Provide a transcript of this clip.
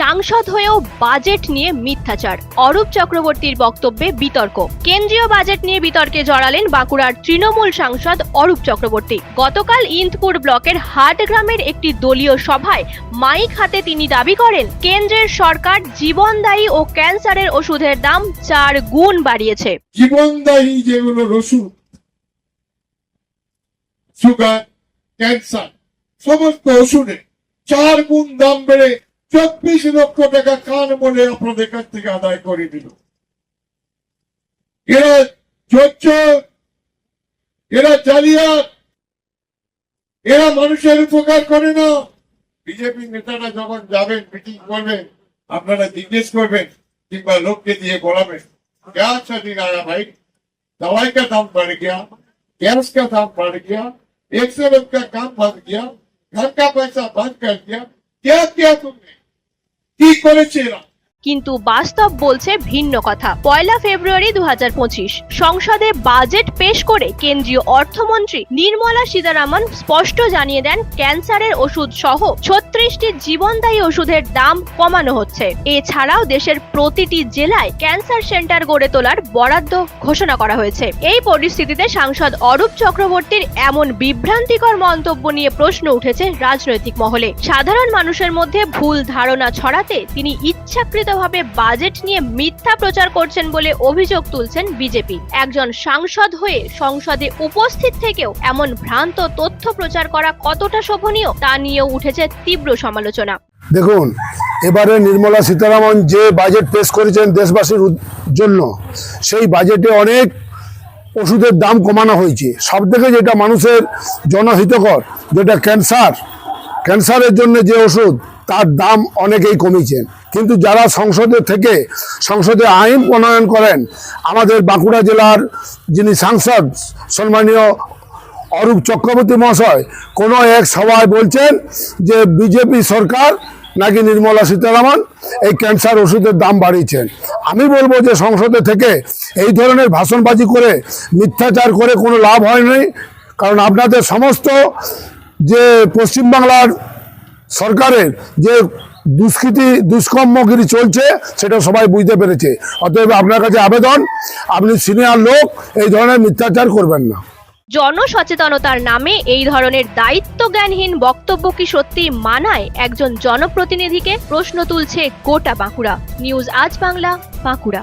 সাংসদ হয়েও বাজেট নিয়ে মিথ্যাচার। অরূপ চক্রবর্তীর বক্তব্যে বিতর্ক। কেন্দ্রীয় বাজেট নিয়ে বিতর্কে জড়ালেন বাঁকুড়ার তৃণমূল সাংসদ অরূপ চক্রবর্তী। গতকাল ইন্দপুর ব্লকের হাট গ্রামের একটি দলীয় সভায় মাইক হাতে তিনি দাবি করেন, কেন্দ্রের সরকার জীবনদায়ী ও ক্যান্সারের ওষুধের দাম চার গুণ বাড়িয়েছে। জীবনদায়ী যেগুলো ওষুধ সুগার, ক্যান্সার, সমস্ত ওষুধে চার গুণ দাম বেড়ে চব্বিশ লক্ষ টাকা কান বলে আপনাদের কাছ থেকে আদায় করে দিল এরা চোর এরা জালিয়াত এরা মানুষের উপকার করে না বিজেপি নেতারা যখন যাবেন মিটিং করবেন আপনারা জিজ্ঞেস করবেন কিংবা লোককে দিয়ে বলাবেন क्या अच्छा दिन आया भाई दवाई का दाम बढ़ गया गैस का दाम बढ़ गया एक्सरेम का काम बंद किया घर का पैसा बंद कर दिया क्या किया तुमने की করেছে এরা কিন্তু বাস্তব বলছে ভিন্ন কথা। পয়লা ফেব্রুয়ারি দু হাজার পঁচিশ, সংসদে বাজেট পেশ করে কেন্দ্রীয় অর্থমন্ত্রী নির্মলা সীতারামন স্পষ্ট জানিয়ে দেন, ক্যান্সারের ওষুধ সহ ছত্রিশটি জীবনদায়ী ওষুধের দাম কমানো হচ্ছে। এছাড়াও দেশের প্রতিটি জেলায় ক্যান্সার সেন্টার গড়ে তোলার বরাদ্দ ঘোষণা করা হয়েছে। এই পরিস্থিতিতে সাংসদ অরূপ চক্রবর্তীর এমন বিভ্রান্তিকর মন্তব্য নিয়ে প্রশ্ন উঠেছে রাজনৈতিক মহলে। সাধারণ মানুষের মধ্যে ভুল ধারণা ছড়াতে তিনি ইচ্ছাকৃতভাবে বাজেট নিয়ে মিথ্যা প্রচার করছেন বলে অভিযোগ তুলছেন বিজেপি। একজন সাংসদ হয়ে সংসদে উপস্থিত থেকেও এমন ভ্রান্ত তথ্য প্রচার করা কতটা শোভনীয় তা নিয়েও উঠেছে তীব্র সমালোচনা। দেখুন, এবারে নির্মলা সীতারামন যে বাজেট পেশ করেছেন দেশবাসীর জন্য, সেই বাজেটে অনেক ওষুধের দাম কমানো হয়েছে। সব থেকে যেটা মানুষের জনহিতকর, যেটা ক্যান্সার, ক্যান্সারের জন্য যে ওষুধ তার দাম অনেকেই কমেছেন কিন্তু যারা সংসদে থেকে সংসদে আইন প্রণয়ন করেন, আমাদের বাঁকুড়া জেলার যিনি সাংসদ সম্মানীয় অরূপ চক্রবর্তী মহাশয়, কোনো এক সভায় বলছেন যে বিজেপি সরকার নাকি নির্মলা সীতারামন এই ক্যান্সার ওষুধের দাম বাড়িয়েছেন। আমি বলব যে সংসদে থেকে এই ধরনের ভাষণবাজি করে, মিথ্যাচার করে কোনো লাভ হয়নি। কারণ আপনাদের সমস্ত যে পশ্চিমবাংলার সরকারের যে দুষ্কৃতি, দুষ্কর্মগিরি চলছে, সেটা সবাই বুঝতে পেরেছে। অতএব আপনার কাছে আবেদন, আপনি সিনিয়র লোক, এই ধরনের মিথ্যাচার করবেন না। জনসচেতনতার নামে এই ধরনের দায়িত্ব জ্ঞানহীন বক্তব্য কি সত্যি মানায়? একজন জনপ্রতিনিধিকে প্রশ্ন তুলছে গোটা বাঁকুড়া। নিউজ আজ বাংলা, বাঁকুড়া।